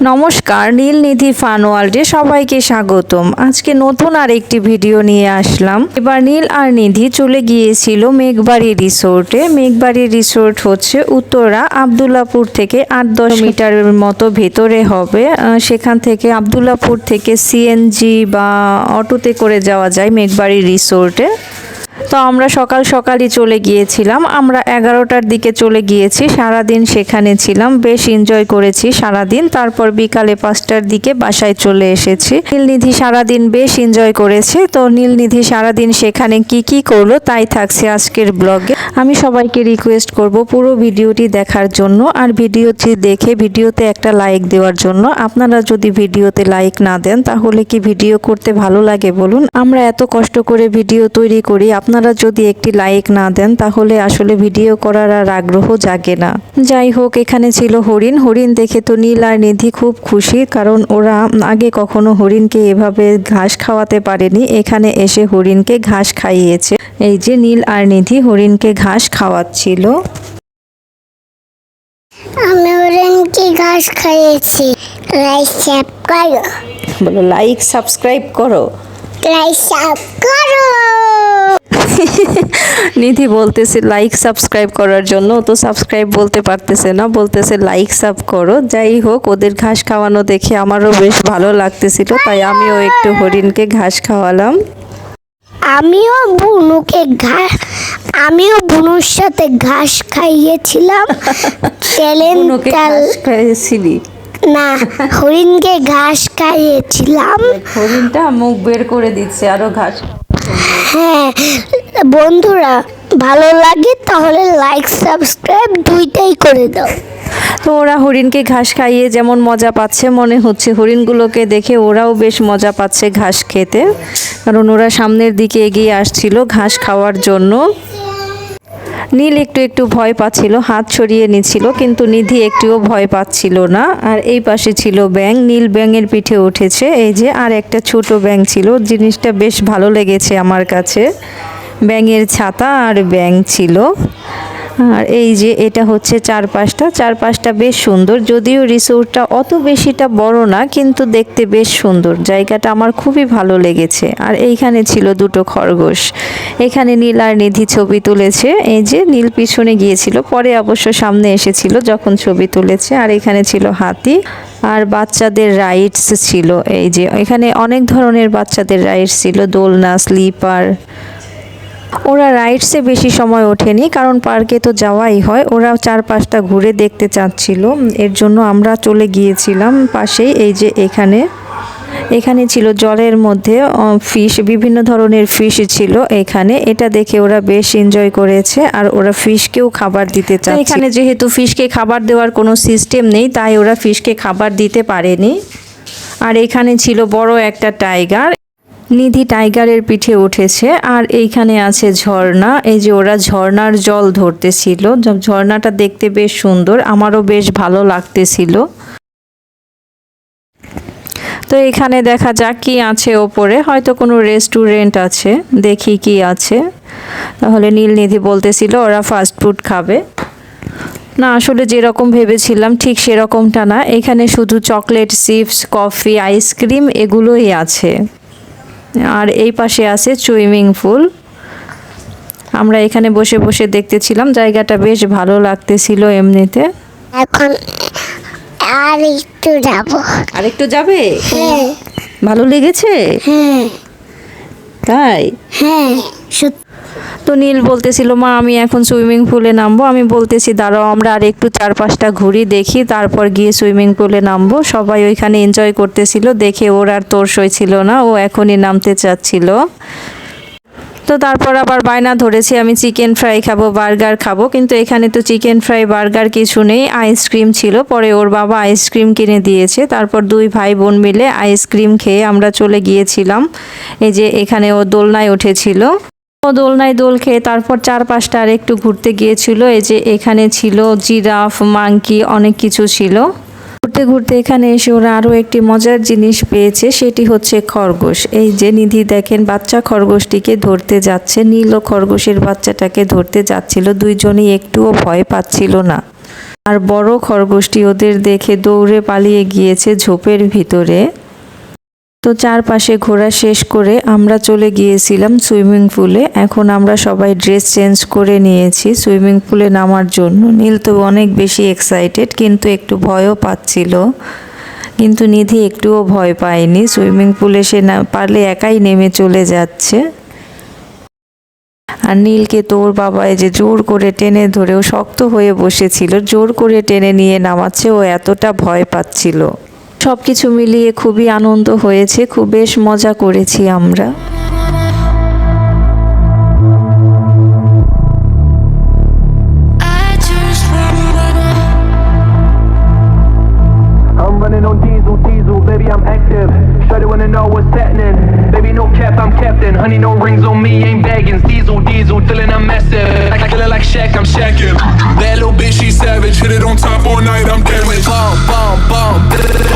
নমস্কার নীলনিধি ফান ওয়ার্ল্ডে সবাইকে স্বাগতম। আজকে নতুন আর একটি ভিডিও নিয়ে আসলাম। এবার নীল আর নিধি চলে গিয়েছিল মেঘবাড়ি রিসোর্টে। মেঘবাড়ি রিসোর্ট হচ্ছে উত্তরা আবদুল্লাপুর থেকে আট দশ মিটারের মতো ভেতরে হবে। সেখান থেকে আবদুল্লাপুর থেকে সিএনজি বা অটোতে করে যাওয়া যায় মেঘবাড়ি রিসোর্টে। তো আমরা সকাল সকালই চলে গিয়েছিলাম। আমরা এগারোটার দিকে চলে গিয়েছি। সারাদিন সেখানে ছিলাম। বেশ এনজয় করেছি সারাদিন। তারপর বিকালে পাঁচটার দিকে বাসায় চলে এসেছি। নীলনিধি সারাদিন বেশ এনজয় করেছে। তো নীলনিধি সারাদিন সেখানে কি কি করল তাই থাকছে আজকের ব্লগে আমি সবাইকে রিকোয়েস্ট করব পুরো ভিডিওটি দেখার জন্য আর ভিডিওটি দেখে ভিডিওতে একটা লাইক দেওয়ার জন্য। আপনারা যদি ভিডিওতে লাইক না দেন তাহলে কি ভিডিও করতে ভালো লাগে বলুন? আমরা এত কষ্ট করে ভিডিও তৈরি করি, আপনারা যদি একটি লাইক না দেন তাহলে আসলে ভিডিও করার আর আগ্রহ জাগে না। যাই হোক এখানে ছিল হরিণ। হরিণ দেখে তো নীল আর নিধি খুব খুশি কারণ ওরা আগে কখনো হরিণকে এভাবে ঘাস খাওয়াতে পারেনি। এখানে এসে হরিণকে ঘাস খাইয়েছে। এই যে নীল আর নিধি হরিণকে ঘাস খাওয়াচ্ছিল। আমি ওরেনকে ঘাস খাইয়েছি। লাইক সাপ করো বলো লাইক সাবস্ক্রাইব করো। লাইক সাপ করো নিধি বলতেছে লাইক সাবস্ক্রাইব করার জন্য। তো সাবস্ক্রাইব বলতে পারতেছে না বলতেছে লাইক সাব করো। যাই হোক ওদের ঘাস খাওয়ানো দেখে আমারও বেশ ভালো লাগতেছিল তাই আমিও একটু হরিণকে ঘাস খাওয়ালাম। আমিও বুনুকে ঘাস আমিও বুনুর সাথে ঘাস খাইয়েছিলাম। খাইয়েছিলি? না হরিণকে ঘাস খাইয়েছিলাম। হরিণটা মুখ বের করে দিচ্ছে আরও ঘাস হ্যাঁ বন্ধুরা, ভালো লাগে তাহলে লাইক সাবস্ক্রাইব দুইটাই করে দাও। তো ওরা হরিণকে ঘাস খাইয়ে যেমন মজা পাচ্ছে মনে হচ্ছে। হরিণগুলোকে দেখে ওরাও বেশ মজা পাচ্ছে ঘাস খেতে। কারণ ওরা সামনের দিকে এগিয়ে আসছিল ঘাস খাওয়ার জন্য। নীল একটু একটু ভয় পাচ্ছিল, হাত ছড়িয়ে নিছিল কিন্তু নিধি একটুও ভয় পাচ্ছিল না। আর এই পাশে ছিল ব্যাং নীল ব্যাঙের পিঠে উঠেছে। এই যে আর একটা ছোট ব্যাং ছিল, জিনিসটা বেশ ভালো লেগেছে আমার কাছে। ব্যাঙের ছাতা আর ব্যাং ছিল। আর এই যে এটা হচ্ছে চারপাশটা চারপাশটা বেশ সুন্দর। যদিও রিসোর্টটা অত বেশিটা বড় না, কিন্তু দেখতে বেশ সুন্দর। জায়গাটা আমার খুবই ভালো লেগেছে। আর এইখানে ছিল দুটো খরগোশ। এখানে নীল আর নিধি ছবি তুলেছে। এই যে নীল পিছনে গিয়েছিল, পরে অবশ্য সামনে এসেছিল যখন ছবি তুলেছে। আর এখানে ছিল হাতি। আর বাচ্চাদের রাইডস ছিল। এই যে এখানে অনেক ধরনের বাচ্চাদের রাইডস ছিল। দোলনা, স্লিপার ওরা রাইডসে বেশি সময় ওঠেনি, কারণ পার্কে তো যাওয়াই হয়। ওরা চারপাশটা ঘুরে দেখতে চাচ্ছিল। এর জন্য আমরা চলে গিয়েছিলাম পাশেই, এই যে এখানে। এখানে ছিল জলের মধ্যে ফিশ বিভিন্ন ধরনের ফিশ ছিল এখানে। এটা দেখে ওরা বেশ এনজয় করেছে, আর ওরা ফিশকেও খাবার দিতে চায় এখানে যেহেতু ফিশকে খাবার দেওয়ার কোনো সিস্টেম নেই, তাই ওরা ফিশকে খাবার দিতে পারেনি। আর এখানে ছিল বড় একটা টাইগার নিধি টাইগারের পিঠে উঠেছে, আর এইখানে আছে ঝর্ণা। এই যে ওরা ঝর্ণার জল ধরতেছিল ঝর্ণাটা দেখতে বেশ সুন্দর, আমারও বেশ ভালো লাগতেছিল। তো এখানে দেখা যাক কি আছে ওপরে, হয়তো কোনো রেস্টুরেন্ট আছে, দেখি কি আছে। তাহলে নীল নীলনিধি বলতেছিল, ওরা ফাস্ট ফুড খাবে। না, আসলে যেরকম ভেবেছিলাম, ঠিক সেরকমটা না। এখানে শুধু চকলেট চিপস কফি আইসক্রিম এগুলোই আছে। আর এই পাশে আছে সুইমিং পুল। আমরা এখানে বসে বসে দেখতেছিলাম জায়গাটা বেশ ভালো লাগতেছিল এমনিতে। এখন আর একটু যাব। আর একটু যাবে? হ্যাঁ। ভালো লেগেছে? হ্যাঁ। তাই? হ্যাঁ সত্যি। তো নীল বলতেছিল, মা, আমি এখন সুইমিং পুলে নামবো। আমি বলতেছি, দাঁড়াও, আমরা আর একটু চারপাশটা ঘুরি, দেখি, তারপর গিয়ে সুইমিং পুলে নামবো। সবাই ওইখানে এনজয় করতেছিল, দেখে ওর আর তোর ছিল না, ও এখনই নামতে চাচ্ছিল। তো তারপর আবার বায়না ধরেছি, আমি চিকেন ফ্রাই খাব, বার্গার খাব। কিন্তু এখানে তো চিকেন ফ্রাই, বার্গার কিছু নেই, আইসক্রিম ছিল। পরে ওর বাবা আইসক্রিম কিনে দিয়েছে। তারপর দুই ভাই বোন মিলে আইসক্রিম খেয়ে আমরা চলে গিয়েছিলাম। এই যে এখানে ও দোলনায় উঠেছিল। দোলনায় দোল খেয়ে তারপর চার পাঁচটা আর একটু ঘুরতে গিয়েছিল। এই যে এখানে ছিল জিরাফ, মাংকি, অনেক কিছু ছিল। ঘুরতে ঘুরতে এখানে এসে ওরা আরও একটি মজার জিনিস পেয়েছে, সেটি হচ্ছে খরগোশ। এই যে নিধি দেখেন, বাচ্চা খরগোশটিকে ধরতে যাচ্ছে, নীল খরগোশের বাচ্চাটাকে ধরতে যাচ্ছিল, দুইজনই একটুও ভয় পাচ্ছিল না। আর বড় খরগোশটি ওদের দেখে দৌড়ে পালিয়ে গিয়েছে ঝোপের ভিতরে। তো চারপাশে ঘোরা শেষ করে আমরা চলে গিয়েছিলাম সুইমিং পুলে। এখন আমরা সবাই ড্রেস চেঞ্জ করে নিয়েছি সুইমিং পুলে নামার জন্য। নীল তো অনেক বেশি এক্সাইটেড কিন্তু একটু ভয়ও পাচ্ছিল। কিন্তু নিধি একটুও ভয় পায়নি। সুইমিং পুলে সে না পারলে একাই নেমে চলে যাচ্ছে। আর নীলকে তোর বাবা যে জোর করে টেনে ধরে ও শক্ত হয়ে বসেছিল, জোর করে টেনে নিয়ে নামাচ্ছে, ও এতটা ভয় পাচ্ছিল। সব কিছু মিলিয়ে খুবই আনন্দ হয়েছে খুব বেশ মজা করেছি আমরা I. Honey, no rings on me, ain't bagging. Diesel, diesel, feeling I'm massive. Like, like, feeling like Shaq, I'm Shaqin'. That little bitch, she savage. Hit it on top all night, I'm with Bomb, bomb, bomb.